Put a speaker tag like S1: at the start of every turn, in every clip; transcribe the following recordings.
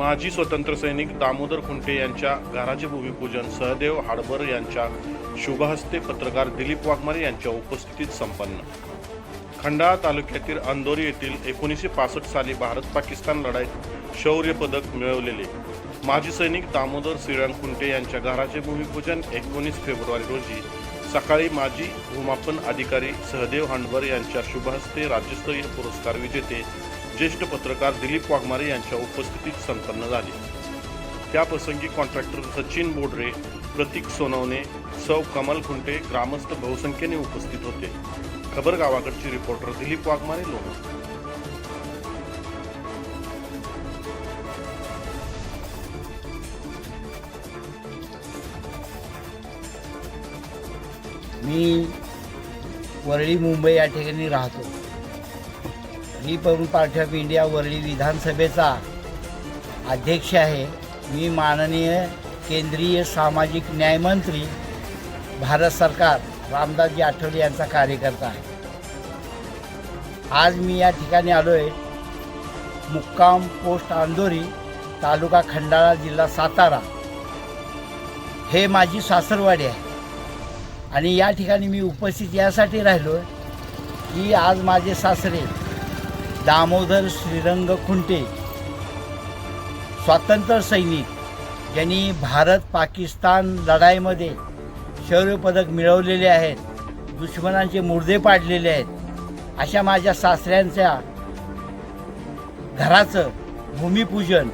S1: माजी स्वतंत्र सैनिक दामोदर खुंटे यांच्या घराचे भूमिपूजन सहदेव हाडबर यांच्या शुभहस्ते पत्रकार दिलीप वाघमारे यांच्या उपस्थितीत संपन्न. खंडाळा तालुक्यातील अंदोरी येथील एकोणीसशे पासष्ट साली भारत पाकिस्तान लढाईत शौर्य पदक मिळवलेले माजी सैनिक दामोदर श्रीराम खुंटे यांच्या घराचे भूमिपूजन एकोणीस फेब्रुवारी रोजी सकाळी माजी भूमापन अधिकारी सहदेव हांडवर यांच्या शुभहस्ते राज्यस्तरीय पुरस्कार विजेते ज्येष्ठ पत्रकार दिलीप वाघमारे यांच्या उपस्थितीत संपन्न झाली. त्याप्रसंगी कॉन्ट्रॅक्टर सचिन बोडरे प्रतीक सोनवणे सौ कमल खुंटे ग्रामस्थ बहुसंख्येने उपस्थित होते. खबर गावाकडचे रिपोर्टर दिलीप वाघमारे लोणंद
S2: मी वरळी मुंबई या ठिकाणी राहतो. Republic Party of India Worli विधानसभेचा अध्यक्ष आहे. मी माननीय केंद्रीय सामाजिक न्यायमंत्री भारत सरकार रामदासजी आठवले यांचा कार्यकर्ता आहे. आज मी या ठिकाणी आलो आहे मुक्काम पोस्ट आंदोरी तालुका खंडाळा जिल्हा सातारा. हे माझी सासरवाडी आहे. आणि या ठिकाणी मी उपस्थित यासाठी राहिलो की आज माझे सासरे दामोदर श्रीरंग खुंटे स्वातंत्र्य सैनिक ज्यांनी भारत पाकिस्तान लढाईमध्ये शौर्य पदक मिळवलेले आहेत दुश्मनांचे मुर्दे पाडलेले आहेत. अशा माझ्या सासऱ्यांच्या घराचं भूमिपूजन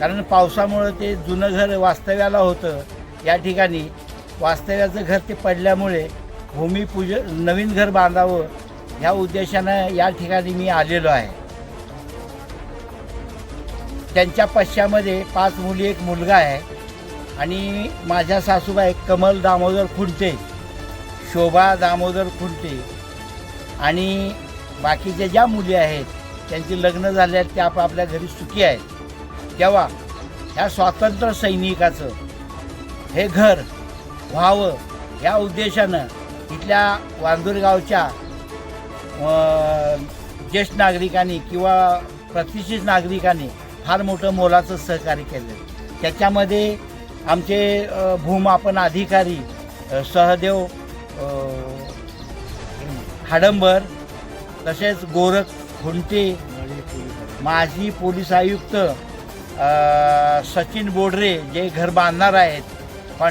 S2: कारण पावसामुळं ते जुनं घर वास्तव्याला होतं या ठिकाणी वास्तव्याचं घर ते पडल्यामुळे भूमिपूजन नवीन घर बांधावं ह्या उद्देशानं या ठिकाणी मी आलेलो आहे. त्यांच्या पश्चामध्ये पाच मुली एक मुलगा आहे आणि माझ्या सासूबाई कमल दामोदर खुंटे शोभा दामोदर खुंटे आणि बाकीच्या ज्या मुली आहेत त्यांची लग्न झाले आहेत त्या आपापल्या घरी सुखी आहेत. तेव्हा ह्या स्वातंत्र्य सैनिकाचं हे घर व्हावं या उद्देशानं इथल्या वांदूरगावच्या ज्येष्ठ नागरिकांनी किंवा प्रतिष्ठित नागरिकांनी फार मोठं मोलाचं सहकार्य केलं. त्याच्यामध्ये आमचे भूमापन अधिकारी सहदेव हाडंबर तसेच गोरख खुंटे माजी पोलीस आयुक्त सचिन बोडरे जे घर बांधणार आहेत. पण